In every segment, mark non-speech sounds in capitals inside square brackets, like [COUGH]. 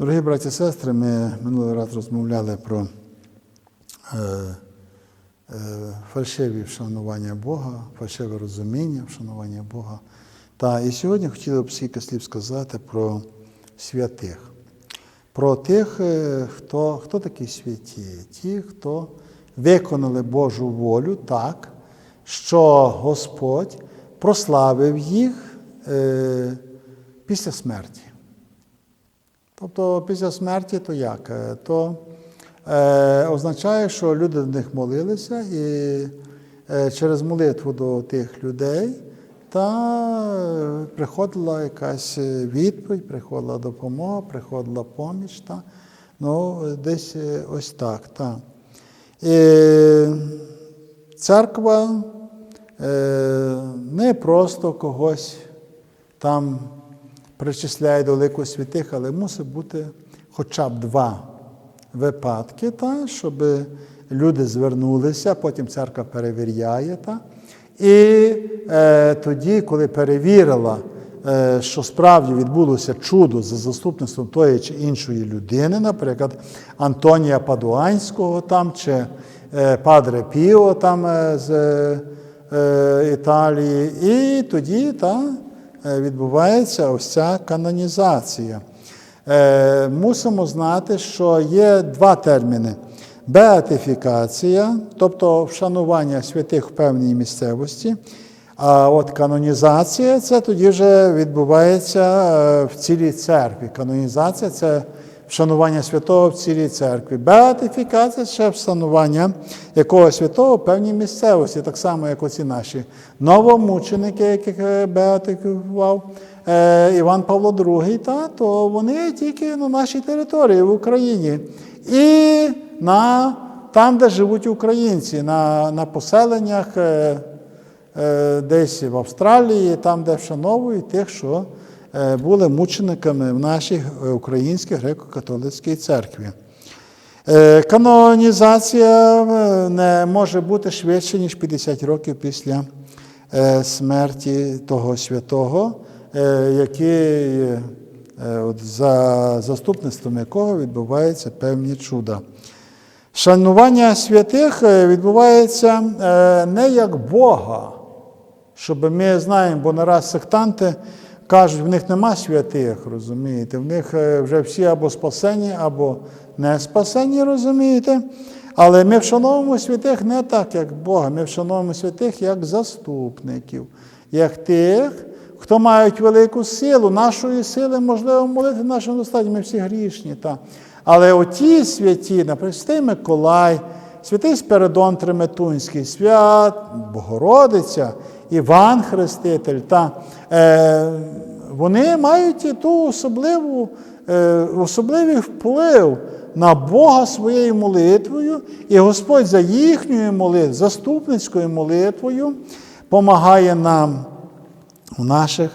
Дорогі браті і сестри, ми минулий раз розмовляли про е, е, фальшиві вшанування Бога, фальшиве розуміння вшанування Бога. Та і сьогодні хотіли б кілька слів сказати про святих, про тих, е, хто, хто такі святі, ті, хто виконали Божу волю так, що Господь прославив їх е, після смерті. Тобто після смерті то як? Е, То е, означає, що люди до них молилися, і е, через молитву до тих людей та приходила якась відповідь, приходила допомога, приходила поміч. Та, ну, десь е, ось так. Та. І церква е, не просто когось там причисляє до лику святих, але мусить бути хоча б два випадки, та, щоб люди звернулися, потім церква перевіряє. Та, і е, тоді, коли перевірила, е, що справді відбулося чудо за заступництвом тої чи іншої людини, наприклад, Антонія Падуанського там, чи е, Падре Піо там е, з Італії, і тоді та, відбувається ось ця канонізація. Е, мусимо знати, що є два терміни: беатифікація, тобто вшанування святих в певній місцевості. А от канонізація це тоді вже відбувається е, в цілій церкві. Канонізація це вшанування святого в цілій церкві. Беатифікація це вшанування якогось святого в певній місцевості, так само, як оці наші новомученики, яких е, беатифікував е, Іван Павло II, та, то вони тільки на нашій території в Україні. І на, там, де живуть українці, на, на поселеннях. е, е, Десь в Австралії, там, де вшановують тих, що були мучениками в нашій е, українській греко-католицькій церкві. Е, Канонізація е, не може бути швидше, ніж 50 років після е, смерті того святого, е, який, е, от за заступництвом якого відбуваються певні чуда. Шанування святих е, відбувається е, не як Бога, щоб ми знаємо, бо нараз сектанти кажуть, в них нема святих, розумієте, в них е, вже всі або спасені, або не спасені, розумієте. Але ми вшановуємо святих не так, як Бога, ми вшановуємо святих як заступників, як тих, хто мають велику силу. Нашої сили, можливо, молити нашому достатньо, ми всі грішні. Та. Але оті святі, наприклад, Святий Миколай, святий Спиридон Триметунський, свят, Богородиця, Іван Хреститель, та, вони мають ту особливу, е, особливий вплив на Бога своєю молитвою, і Господь за їхньою молитвою, заступницькою молитвою, помагає нам у наших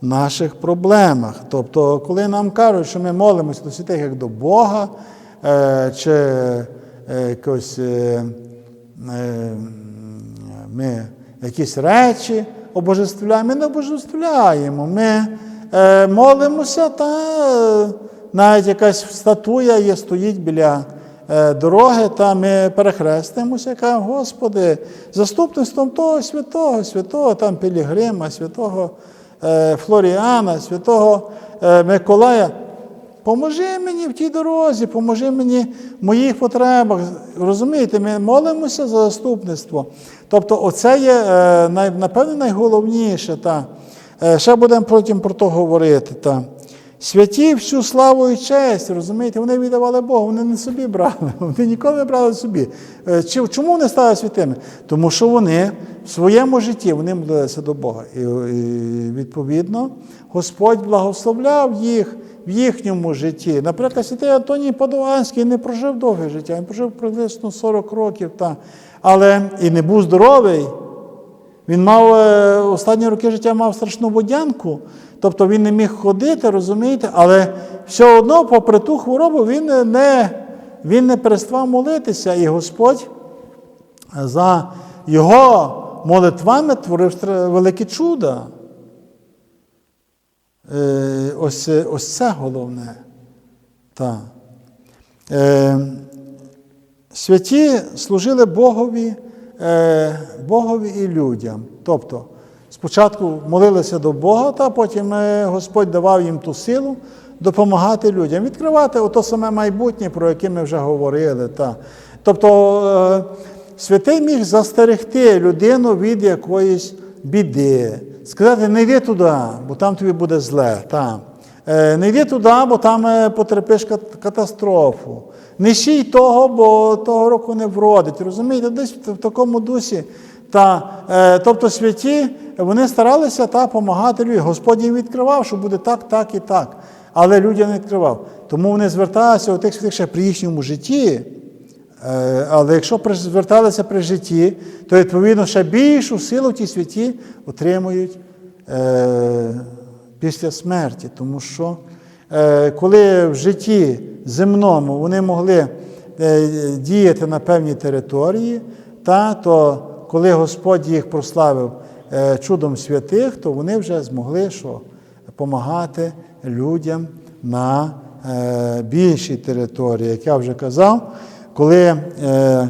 в наших проблемах. Тобто, коли нам кажуть, що ми молимося до святих як до Бога, е, чи е, якось е, е, ми якісь речі обожествляємо, ми не обожествляємо. Ми е, молимося, та е, навіть якась статуя є, стоїть біля. е, Дороги, та ми перехрестимося, яка, Господи, заступництвом того святого, святого там Пілігрима, святого е, Флоріана, святого е, Миколая. Поможи мені в тій дорозі, поможи мені в моїх потребах. Розумієте, ми молимося за заступництво. Тобто, оце є, е, напевне, найголовніше. Та. Е, Ще будемо потім про то говорити. Та. Святі всю славу і честь, розумієте, вони віддавали Богу, вони не собі брали, [LAUGHS] вони ніколи не брали собі. Е, Чому вони стали святими? Тому що вони в своєму житті вони молилися до Бога. І, відповідно Господь благословляв їх в їхньому житті. Наприклад, святий Антоній Падуанський не прожив довге життя, він прожив приблизно 40 років, та, але і не був здоровий. Він мав е, останні роки життя мав страшну водянку, тобто він не міг ходити, розумієте, але все одно, попри ту хворобу, він не, він не переставав молитися, і Господь за його молитвами творив великі чуда. Е, Ось, ось це головне. Так. Е, святі служили Богові, е, Богові і людям. Тобто, спочатку молилися до Бога, та потім е, Господь давав їм ту силу допомагати людям, відкривати ото саме майбутнє, про яке ми вже говорили. Та. Тобто, е, святий міг застерегти людину від якоїсь біди, сказати, не йди туди, бо там тобі буде зле. Там. Е, Не йди туди, бо там потерпиш катастрофу. Не сій того, бо того року не вродить. Розумієте, десь в такому дусі. Та, е, тобто святі вони старалися та допомагати людям. Господь їм відкривав, що буде так, так і так. Але людям не відкривав. Тому вони зверталися у тих святих ще при їхньому житті. Е, Але якщо зверталися при житті, то відповідно ще більшу силу ті святі отримують е, після смерті. Тому що коли в житті земному вони могли е, діяти на певній території, та, то коли Господь їх прославив е, чудом святих, то вони вже змогли що? допомагати людям на е, більшій території. Як я вже казав, коли е, е,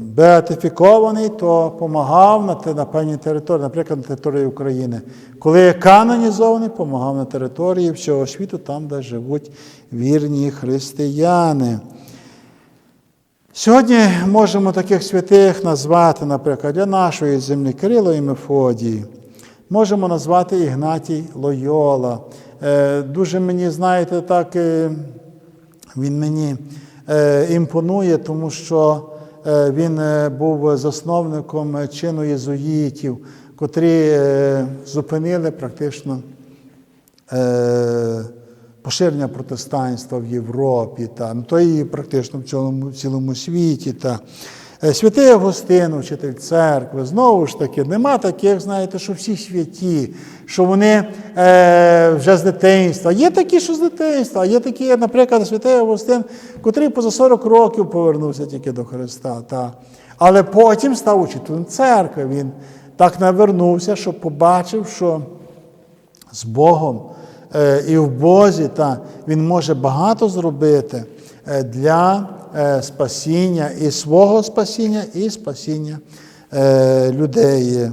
беатифікований, то допомагав на, на певній території, наприклад, на території України. Коли канонізований, допомагав на території всього світу, там, де живуть вірні християни. Сьогодні можемо таких святих назвати, наприклад, для нашої землі Кирило і Мефодій. Можемо назвати Ігнатій Лойола. Е, Дуже мені, знаєте, так е, він мені е, імпонує, тому що е, він е, був засновником е, чину єзуїтів, котрі е, зупинили практично е, поширення протестанства в Європі, та, ну, то і практично в цілому, цілому світі. Та. Е, Святий Августин, вчитель церкви, знову ж таки, нема таких, знаєте, що всі святі, що вони е, вже з дитинства. Є такі, що з дитинства, є такі, наприклад, святий Августин, котрий поза 40 років повернувся тільки до Христа. Та. Але потім став учителем церкви. Він так навернувся, що побачив, що з Богом е, і в Бозі, та він може багато зробити е, для спасіння і свого спасіння, і спасіння е, людей.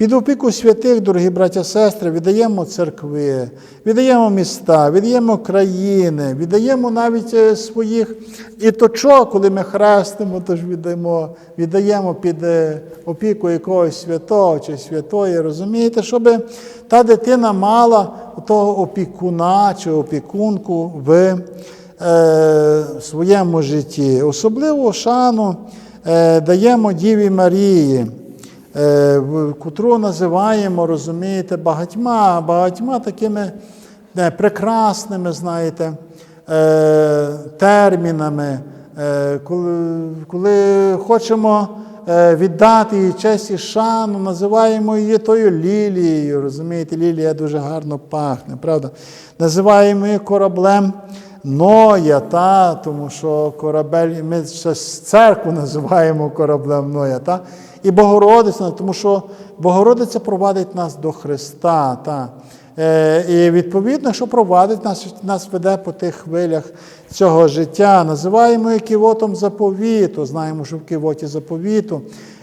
Під опіку святих, дорогі браття сестри, віддаємо церкви, віддаємо міста, віддаємо країни, віддаємо навіть е, своїх іточок, коли ми хрестимо, тож віддаємо, віддаємо під е, опіку якогось святого чи святої. Розумієте, щоб та дитина мала того опікуна чи опікунку в е, своєму житті. Особливу шану е, даємо Діві Марії е, котру називаємо, розумієте, багатьма, багатьма такими прекрасними, знаєте, термінами, коли, хочемо віддати їй честь і шану, називаємо її тою лілією. Розумієте, лілія дуже гарно пахне, правда? Називаємо її кораблем Ноя, та, тому що корабель, ми ще церкву називаємо кораблем Ноя. Та? І Богородиця, тому що Богородиця провадить нас до Христа. Та? Е, І відповідно, що провадить нас, нас веде по тих хвилях цього життя. Називаємо її кивотом заповіту. Знаємо, що в кивоті заповіту,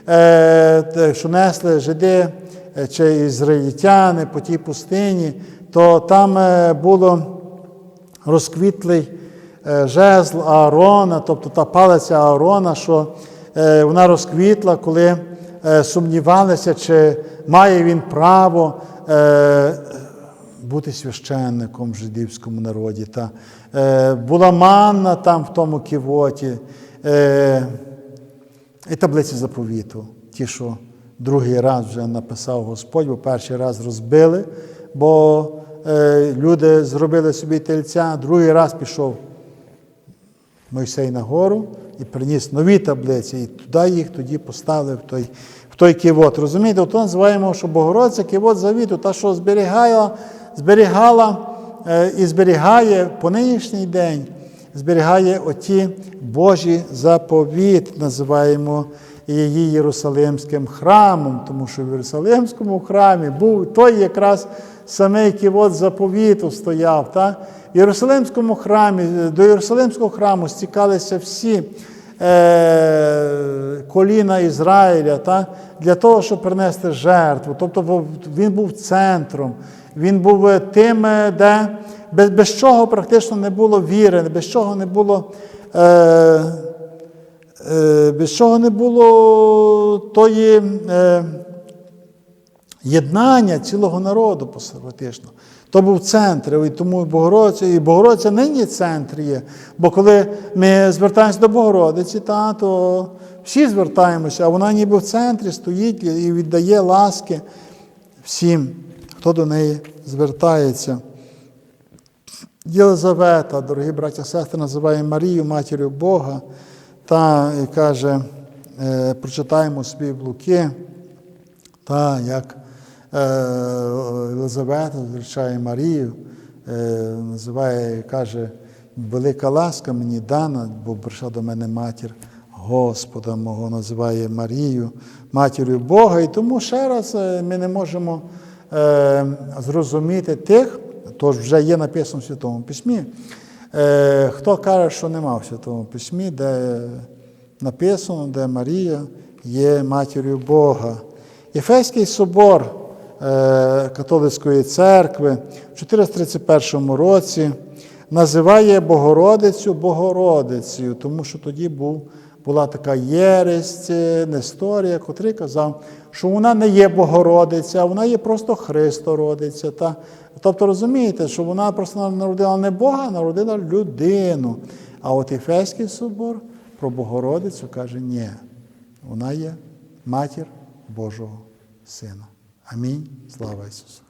е, що несли жиди е, чи ізраїльтяни по тій пустині, то там було розквітлий е, жезл Аарона, тобто та палиця Аарона, що е, вона розквітла, коли е, сумнівалися, чи має він право бути священником в жидівському народі. Та, була манна там в тому ківоті, і таблиці заповіту, ті, що другий раз вже написав Господь, бо перший раз розбили, бо люди зробили собі тельця, другий раз пішов Мойсей на гору і приніс нові таблиці, і туди їх тоді поставили в той, той кивот. Розумієте, то називаємо, що Богородця кивот завіту, та, що зберігала, зберігала е, і зберігає по нинішній день, зберігає оті Божі заповіт, називаємо її Єрусалимським храмом, тому що в Єрусалимському храмі був той якраз самий ківот заповіту стояв. Та? В Єрусалимському храмі, до Єрусалимського храму стікалися всі е, коліна Ізраїля та? для того, щоб принести жертву. Тобто він був центром, він був е, тим, е, де без, без чого практично не було віри, без чого не було. Е, е, без чого не було тої е, єднання цілого народу фактично. То був центр, і тому і Богородиця, і Богородиця нині центр є. Бо коли ми звертаємося до Богородиці, та, то всі звертаємося, а вона ніби в центрі стоїть і віддає ласки всім, хто до неї звертається. Єлизавета, дорогі браття і сестри, називає Марію матір'ю Бога та і каже, е, прочитаємо собі в Луки, та як е, зустрічає Марію, е, називає каже, велика ласка мені дана, бо прийшла до мене матір Господа мого, називає Марію, матір'ю Бога. І тому ще раз е, ми не можемо е, зрозуміти тих, тож вже є написано в Святому Письмі. Хто каже, що нема в Святому Письмі, де написано, де Марія є матір'ю Бога. Єфеський собор католицької церкви в 431 році називає Богородицю Богородицею, тому що тоді був, була така єресь Несторія, котрий казав, що вона не є Богородиця, а вона є просто Христородиця. Та? Тобто розумієте, що вона просто народила не Бога, а народила людину. А от Ефеський собор про Богородицю каже, ні, вона є матір Божого Сина. Амінь. Слава Ісусу!